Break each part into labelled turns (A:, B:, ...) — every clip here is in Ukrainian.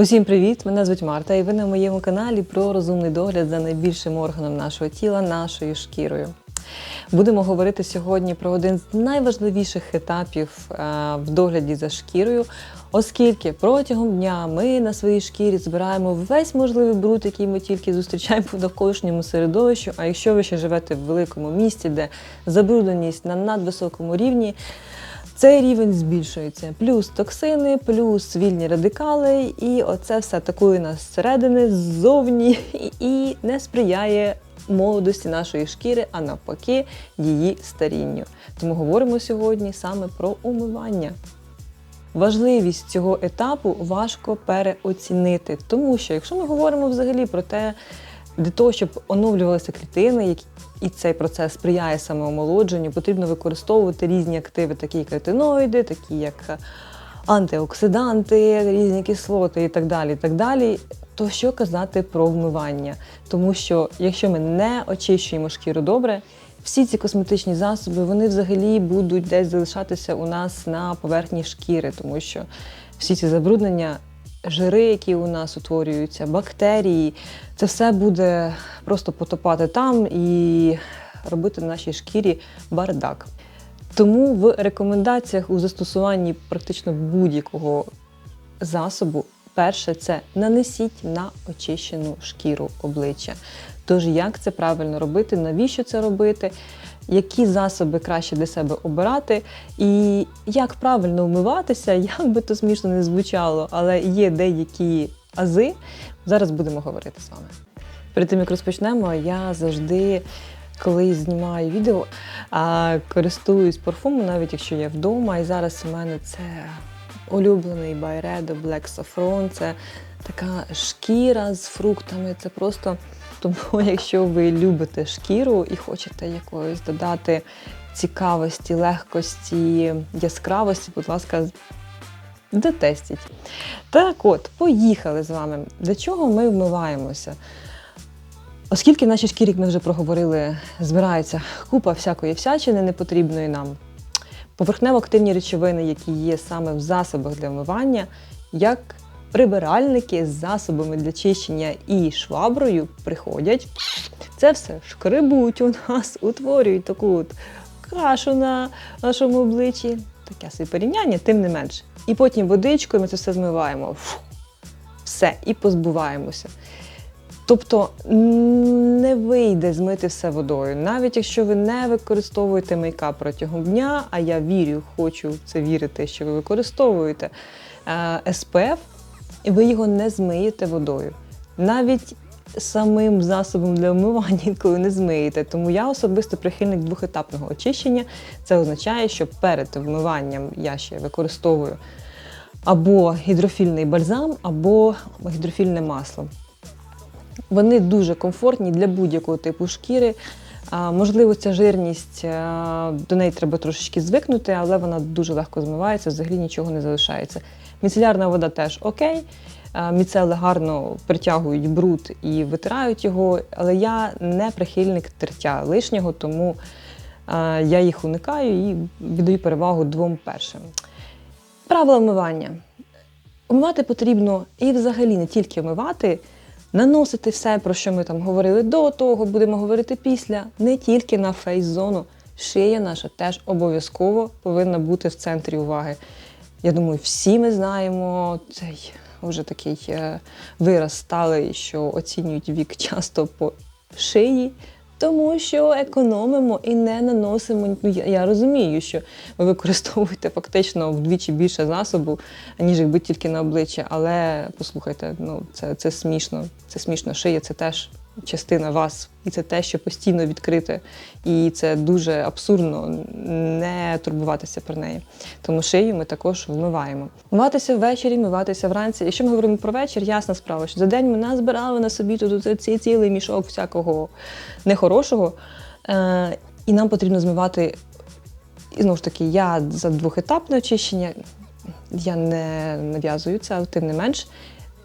A: Усім привіт! Мене звуть Марта, і ви на моєму каналі про розумний догляд за найбільшим органом нашого тіла, нашою шкірою. Будемо говорити сьогодні про один з найважливіших етапів е, в догляді за шкірою, оскільки протягом дня ми на своїй шкірі збираємо весь можливий бруд, який ми тільки зустрічаємо в навколишньому середовищу. А якщо ви ще живете в великому місті, де забрудненість на надвисокому рівні, цей рівень збільшується. Плюс токсини, плюс вільні радикали, і оце все атакує нас зсередини, ззовні і не сприяє молодості нашої шкіри, а навпаки, її старінню. Тому говоримо сьогодні саме про умивання. Важливість цього етапу важко переоцінити, тому що якщо ми говоримо взагалі про те, для того, щоб оновлювалися клітини, які і цей процес сприяє самоомолодженню, потрібно використовувати різні активи, такі як ретиноїди, такі як антиоксиданти, різні кислоти і так далі. І так далі. То що казати про вмивання? Тому що якщо ми не очищуємо шкіру добре, всі ці косметичні засоби вони взагалі будуть десь залишатися у нас на поверхні шкіри, тому що всі ці забруднення, жири, які у нас утворюються, бактерії, це все буде просто потопати там і робити на нашій шкірі бардак. Тому в рекомендаціях у застосуванні практично будь-якого засобу перше це нанесіть на очищену шкіру обличчя. Тож, як це правильно робити, навіщо це робити, які засоби краще для себе обирати, і як правильно вмиватися, як би то смішно не звучало, але є деякі ази. Зараз будемо говорити з вами. Перед тим як розпочнемо, я завжди. Коли знімаю відео, а користуюсь парфумом, навіть якщо я вдома. І зараз у мене це улюблений Byredo Black Saffron. Це така шкіра з фруктами. Це просто тому, якщо ви любите шкіру і хочете якоїсь додати цікавості, легкості, яскравості, будь ласка, дотестіть. Так от, поїхали з вами. Для чого ми вмиваємося? Оскільки в нашій шкірі, як ми вже проговорили, збирається купа всякої всячини непотрібної нам. Поверхнево-активні речовини, які є саме в засобах для вмивання, як прибиральники з засобами для чищення і шваброю приходять. Це все шкребуть у нас, утворюють таку от кашу на нашому обличчі. Таке собі порівняння, тим не менше. І потім водичкою ми це все змиваємо. Фу. Все, і позбуваємося. Тобто не вийде змити все водою, навіть якщо ви не використовуєте мейкап протягом дня, а я вірю, хочу в це вірити, що ви використовуєте е, СПФ, і ви його не змиєте водою. Навіть самим засобом для вмивання інколи не змиєте. Тому я особисто прихильник двохетапного очищення. Це означає, що перед вмиванням я ще використовую або гідрофільний бальзам, або гідрофільне масло. Вони дуже комфортні для будь-якого типу шкіри. Можливо, ця жирність до неї треба трошечки звикнути, але вона дуже легко змивається, взагалі нічого не залишається. Міцелярна вода теж окей. Міцели гарно притягують бруд і витирають його, але я не прихильник тертя лишнього, тому я їх уникаю і віддаю перевагу двом першим. Правила вмивання. Умивати потрібно і взагалі не тільки вмивати. Наносити все, про що ми там говорили до того, будемо говорити після, не тільки на фейс-зону. Шия наша теж обов'язково повинна бути в центрі уваги. Я думаю, всі ми знаємо цей вже такий е, вираз сталий, що оцінюють вік часто по шиї. Тому що економимо і не наносимо. Ну я, я розумію, що ви використовуєте фактично вдвічі більше засобу, ніж якби тільки на обличчя. Але послухайте, ну це, це смішно. Це смішно. Шия це теж частина вас, і це те, що постійно відкрите. І це дуже абсурдно не турбуватися про неї. Тому шию ми також вмиваємо. Вмиватися ввечері, вмиватися вранці. Якщо ми говоримо про вечір, ясна справа, що за день ми назбирали на собі тут цей цілий мішок всякого нехорошого. Е, і нам потрібно змивати. І знову ж таки, я за двохетапне очищення, я не нав'язую це, але тим не менш.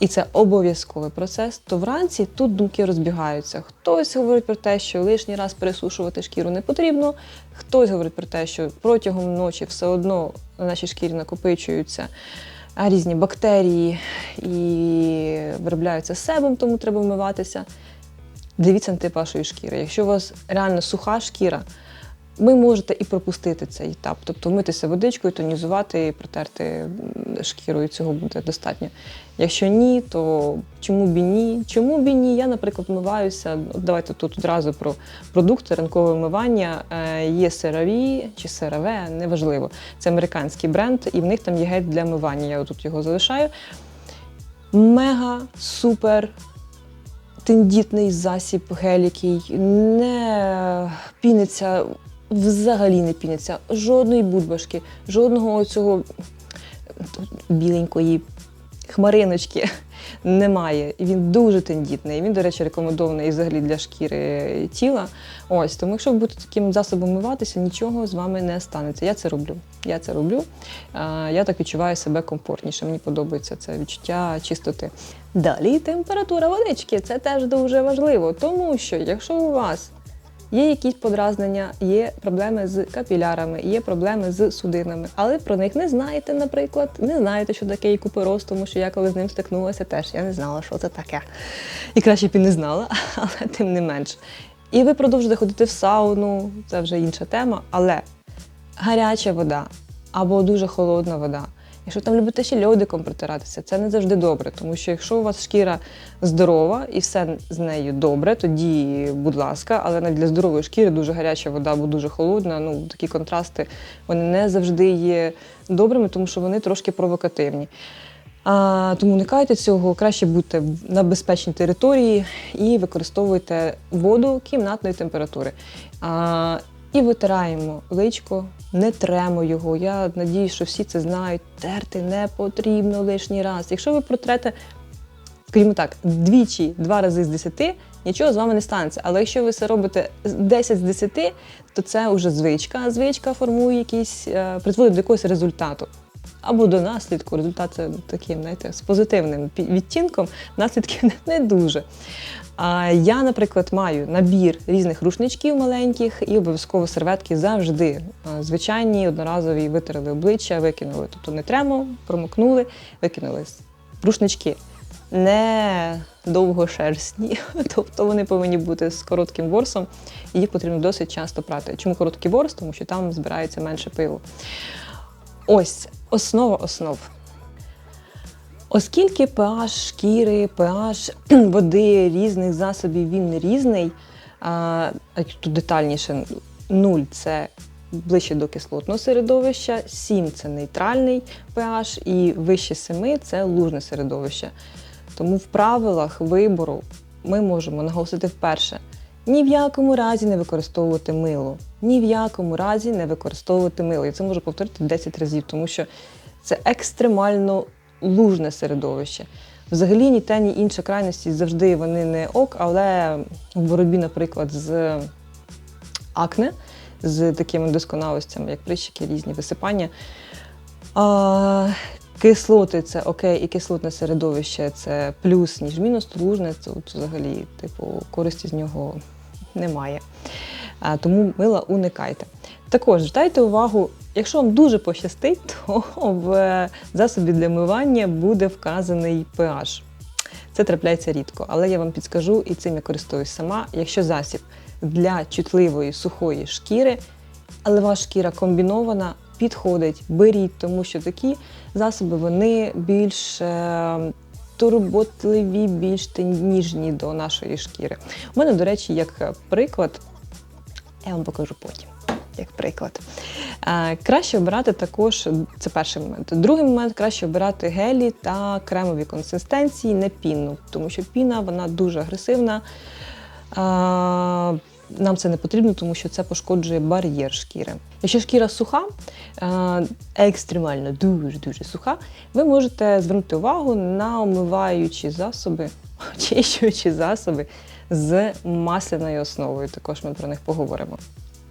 A: І це обов'язковий процес, то вранці тут думки розбігаються. Хтось говорить про те, що лишній раз пересушувати шкіру не потрібно, хтось говорить про те, що протягом ночі все одно на нашій шкірі накопичуються різні бактерії і виробляються себом, тому треба вмиватися. Дивіться на тип вашої шкіри. Якщо у вас реально суха шкіра, ви можете і пропустити цей етап, тобто вмитися водичкою, тонізувати і протерти і цього буде достатньо. Якщо ні, то чому б і ні? Чому б і ні? Я, наприклад, вмиваюся. Давайте тут одразу про продукти ранкове вмивання. Е, Є CeraVe чи CeraVe, неважливо. Це американський бренд, і в них там є гель для мивання. Я тут його залишаю. Мега супер тендітний засіб гель, який не піниться, взагалі не піниться. Жодної будбашки, жодного цього біленької хмариночки немає. І він дуже тендітний. Він, до речі, рекомендований взагалі для шкіри тіла. Ось тому, якщо ви будете таким засобом миватися, нічого з вами не станеться. Я це роблю. Я це роблю. Я так відчуваю себе комфортніше. Мені подобається це відчуття чистоти. Далі температура водички це теж дуже важливо, тому що якщо у вас Є якісь подразнення, є проблеми з капілярами, є проблеми з судинами, але про них не знаєте, наприклад, не знаєте, що таке і купероз, тому що я коли з ним стикнулася, теж я не знала, що це таке. І краще б і не знала, але тим не менш. І ви продовжуєте ходити в сауну, це вже інша тема, але гаряча вода або дуже холодна вода. Якщо там любите ще льодиком протиратися, це не завжди добре, тому що якщо у вас шкіра здорова і все з нею добре, тоді, будь ласка, але навіть для здорової шкіри дуже гаряча вода або дуже холодна. Ну такі контрасти вони не завжди є добрими, тому що вони трошки провокативні. А, тому уникайте цього, краще будьте на безпечній території і використовуйте воду кімнатної температури. А, і витираємо личко, не тремо його. Я надію, що всі це знають. Терти не потрібно лишній раз. Якщо ви протрете, скажімо так, двічі, два рази з десяти, нічого з вами не станеться. Але якщо ви це робите 10 з 10, то це вже звичка. Звичка формує якийсь, е, призводить до якогось результату. Або до наслідку. Результат таким, знаєте, з позитивним відтінком, наслідки не дуже. А я, наприклад, маю набір різних рушничків маленьких і обов'язково серветки завжди. Звичайні, одноразові витерли обличчя, викинули. Тобто не тремо, промокнули, викинули. Рушнички не довгошерстні, тобто вони повинні бути з коротким ворсом, і їх потрібно досить часто прати. Чому короткий ворс? Тому що там збирається менше пилу. Ось основа основ. Оскільки pH шкіри, pH води різних засобів він різний, а тут детальніше 0 це ближче до кислотного середовища, 7 це нейтральний pH і вище 7 це лужне середовище. Тому в правилах вибору ми можемо наголосити вперше. Ні в якому разі не використовувати мило. Ні в якому разі не використовувати мило. Я це можу повторити 10 разів, тому що це екстремально лужне середовище. Взагалі ні те, ні інша крайності завжди вони не ок, але в боротьбі, наприклад, з акне, з такими досконалостями, як прищики, різні висипання. А, кислоти це окей, і кислотне середовище це плюс, ніж мінус, то лужне це от взагалі, типу, користі з нього немає. Тому мила уникайте. Також звертайте увагу, якщо вам дуже пощастить, то в засобі для мивання буде вказаний pH. Це трапляється рідко, але я вам підскажу і цим я користуюсь сама. Якщо засіб для чутливої сухої шкіри, але ваша шкіра комбінована, підходить, беріть, тому що такі засоби вони більш е, турботливі, більш ніжні до нашої шкіри. У мене, до речі, як приклад, я вам покажу потім. Як приклад. Краще обирати також, це перший момент. Другий момент краще обирати гелі та кремові консистенції, не пінну, тому що піна вона дуже агресивна. Нам це не потрібно, тому що це пошкоджує бар'єр шкіри. Якщо шкіра суха, е, екстремально дуже-дуже суха, ви можете звернути увагу на омиваючі засоби, очищуючі засоби з масляною основою. Також ми про них поговоримо.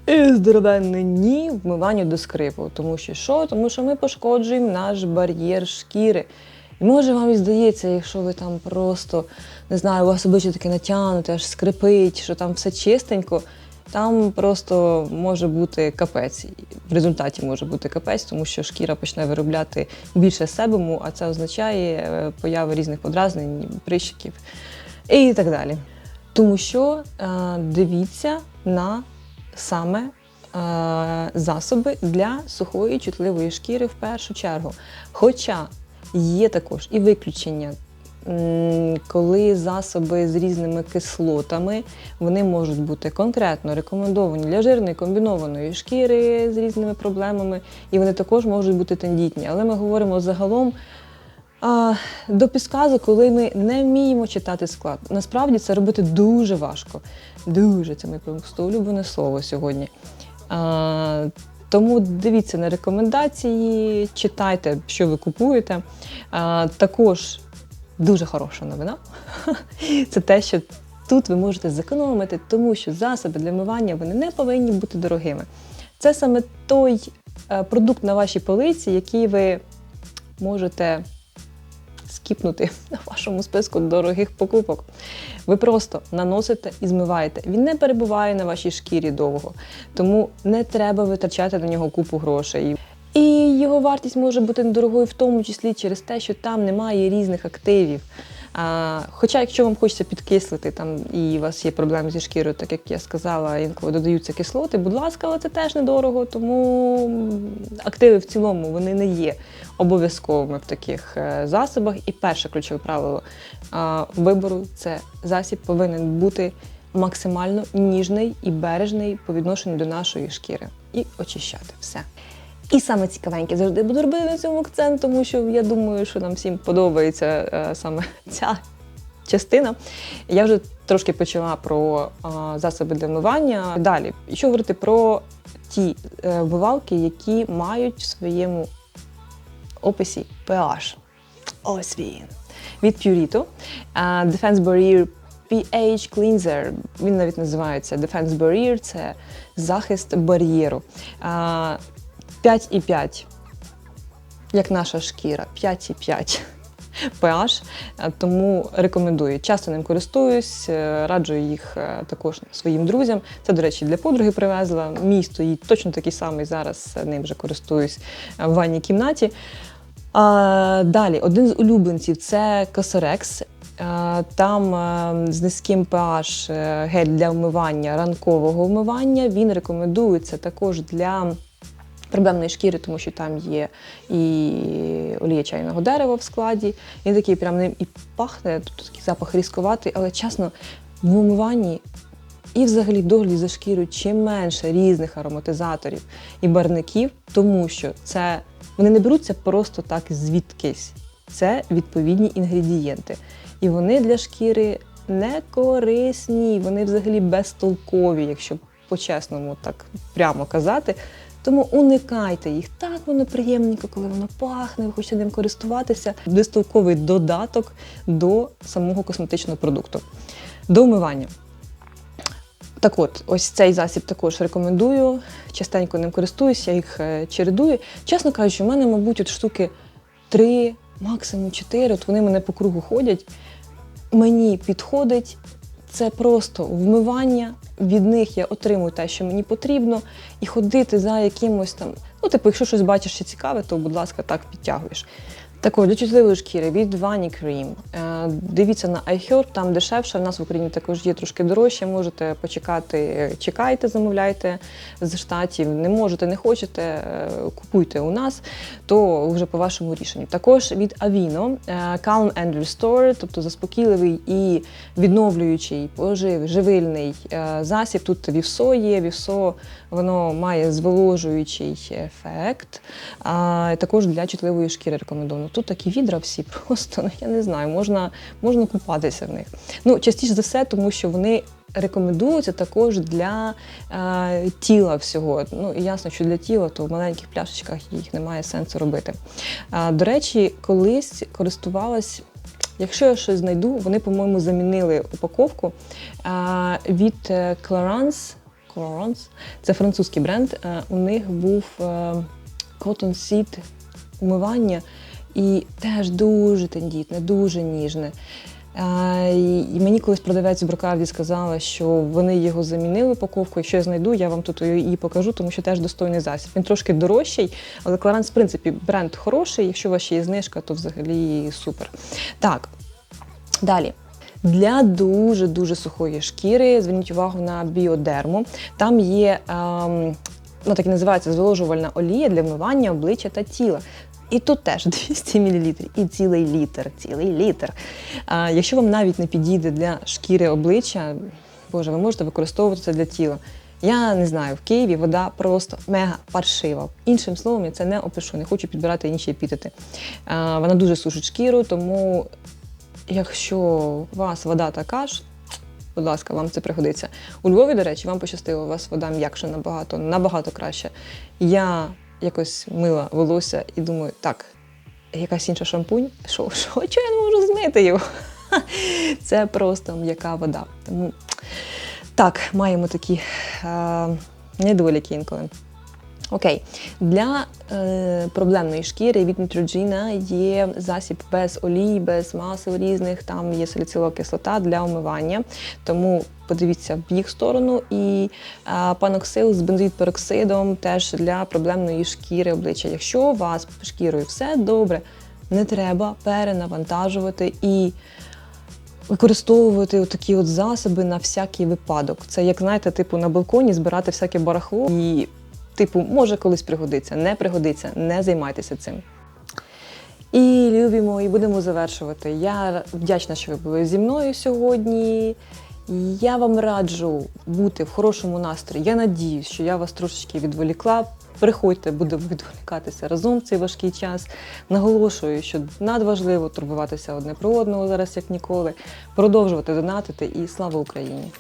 A: І здоровенне ні вмиванню до скрипу. Тому що що? Тому що ми пошкоджуємо наш бар'єр шкіри. І може вам і здається, якщо ви там просто не знаю, у вас обличчя таке натягнуте, аж скрипить, що там все чистенько. там просто може бути капець. В результаті може бути капець, тому що шкіра почне виробляти більше себуму, а це означає е, появи різних подразнень, прищиків і так далі. Тому що е, дивіться на саме е, засоби для сухої чутливої шкіри в першу чергу. Хоча є також і виключення, коли засоби з різними кислотами вони можуть бути конкретно рекомендовані для жирної комбінованої шкіри з різними проблемами, і вони також можуть бути тендітні. Але ми говоримо загалом. А, до підсказу, коли ми не вміємо читати склад. Насправді це робити дуже важко. Дуже це моє улюблене слово сьогодні. А, тому дивіться на рекомендації, читайте, що ви купуєте. А, також дуже хороша новина. Це те, що тут ви можете зекономити, тому що засоби для мивання вони не повинні бути дорогими. Це саме той е, продукт на вашій полиці, який ви можете скіпнути на вашому списку дорогих покупок. Ви просто наносите і змиваєте. Він не перебуває на вашій шкірі довго, тому не треба витрачати на нього купу грошей. І його вартість може бути недорогою, в тому числі через те, що там немає різних активів. А, хоча, якщо вам хочеться підкислити там і у вас є проблеми зі шкірою, так як я сказала, інколи додаються кислоти, будь ласка, але це теж недорого, тому активи в цілому вони не є обов'язковими в таких е, засобах. І перше ключове правило вибору це засіб повинен бути максимально ніжний і бережний по відношенню до нашої шкіри і очищати все. І саме цікавеньке завжди буду робити на цьому акцент, тому що я думаю, що нам всім подобається е, саме ця частина. Я вже трошки почала про е, засоби для вмивання. Далі, що говорити про ті е, вмивалки, які мають в своєму описі pH. Ось він. Від Purito. Е, Defense Barrier pH Cleanser. Він навіть називається Defense Barrier, це захист бар'єру. Е, 5,5, як наша шкіра, 5,5 pH, е, тому рекомендую. Часто ним користуюсь, е, раджу їх е, також своїм друзям. Це, до речі, для подруги привезла. Мій стоїть точно такий самий. Зараз ним вже користуюсь в ванній кімнаті. А, далі, один з улюбленців це Косорекс. Там е, з низьким pH е, гель для вмивання, ранкового вмивання. Він рекомендується також для проблемної шкіри, тому що там є і олія чайного дерева в складі. Він такий прям ним і пахне, тут такий запах різкуватий, але чесно, в умиванні і взагалі в догляді за шкірою чим менше різних ароматизаторів і барників, тому що це вони не беруться просто так звідкись. Це відповідні інгредієнти. І вони для шкіри не корисні, вони взагалі безтолкові, якщо по-чесному так прямо казати. Тому уникайте їх. Так воно приємненько, коли воно пахне, ви хочете ним користуватися. Безтолковий додаток до самого косметичного продукту. До вмивання. Так от, ось цей засіб також рекомендую. Частенько ним користуюся, їх е, чередую. Чесно кажучи, у мене, мабуть, от штуки три, максимум чотири. От вони мене по кругу ходять. Мені підходить. Це просто вмивання. Від них я отримую те, що мені потрібно, і ходити за якимось там. Ну, типу, якщо щось бачиш ще цікаве, то, будь ласка, так підтягуєш. Також для чутливої шкіри від Cream. Е, Дивіться на iHerb, там дешевше. В нас в Україні також є трошки дорожче. Можете почекати, е, чекайте, замовляйте з штатів. Не можете, не хочете, е, купуйте у нас, то вже по вашому рішенню. Також від Avino Calm and Restore, тобто заспокійливий і відновлюючий, пожив, живильний засіб. Тут вівсо є, вівсо воно має зволожуючий ефект. А також для чутливої шкіри рекомендовано. Тут такі відра всі просто, ну я не знаю, можна, можна купатися в них. Ну, частіше за все, тому що вони. Рекомендуються також для е, тіла всього. Ну і ясно, що для тіла, то в маленьких пляшечках їх немає сенсу робити. Е, до речі, колись користувалась, якщо я щось знайду, вони, по-моєму, замінили упаковку е, від Clarins. Clarins. Це французький бренд. Е, у них був е, Cotton Seed умивання і теж дуже тендітне, дуже ніжне. Е, І мені колись продавець в брокарді сказала, що вони його замінили упаковку. Якщо я знайду, я вам тут її покажу, тому що теж достойний засіб. Він трошки дорожчий, але Clarins, в принципі, бренд хороший. Якщо у вас ще є знижка, то взагалі супер. Так, далі. Для дуже дуже сухої шкіри зверніть увагу на біодерму. Там є ем, ну так і називається зволожувальна олія для вмивання обличчя та тіла. І тут теж 200 мл, і цілий літр, цілий літр. А, якщо вам навіть не підійде для шкіри обличчя, боже, ви можете використовувати це для тіла. Я не знаю, в Києві вода просто мега паршива. Іншим словом, я це не опишу, не хочу підбирати інші епітети. А, вона дуже сушить шкіру, тому якщо у вас вода така ж, будь ласка, вам це пригодиться. У Львові, до речі, вам пощастило, у вас вода м'якша набагато, набагато краще. Я якось мила волосся і думаю, так, якась інша шампунь. Що, що, чого я не можу змити його? Це просто м'яка вода. Тому так, маємо такі е, недоліки інколи. Окей, для е, проблемної шкіри від Neutrogena є засіб без олій, без масел різних, там є саліцилова кислота для омивання. Тому подивіться в їх сторону. І е, паноксил з бензоїд-пероксидом теж для проблемної шкіри обличчя. Якщо у вас шкірою все добре, не треба перенавантажувати і використовувати такі от засоби на всякий випадок. Це як знаєте, типу на балконі збирати всяке барахло і, типу, може колись пригодиться, не пригодиться, не займайтеся цим. І любимо, і будемо завершувати. Я вдячна, що ви були зі мною сьогодні. Я вам раджу бути в хорошому настрої. Я надіюсь, що я вас трошечки відволікла. Приходьте, будемо відволікатися разом в цей важкий час. Наголошую, що надважливо турбуватися одне про одного зараз, як ніколи, продовжувати донатити і слава Україні!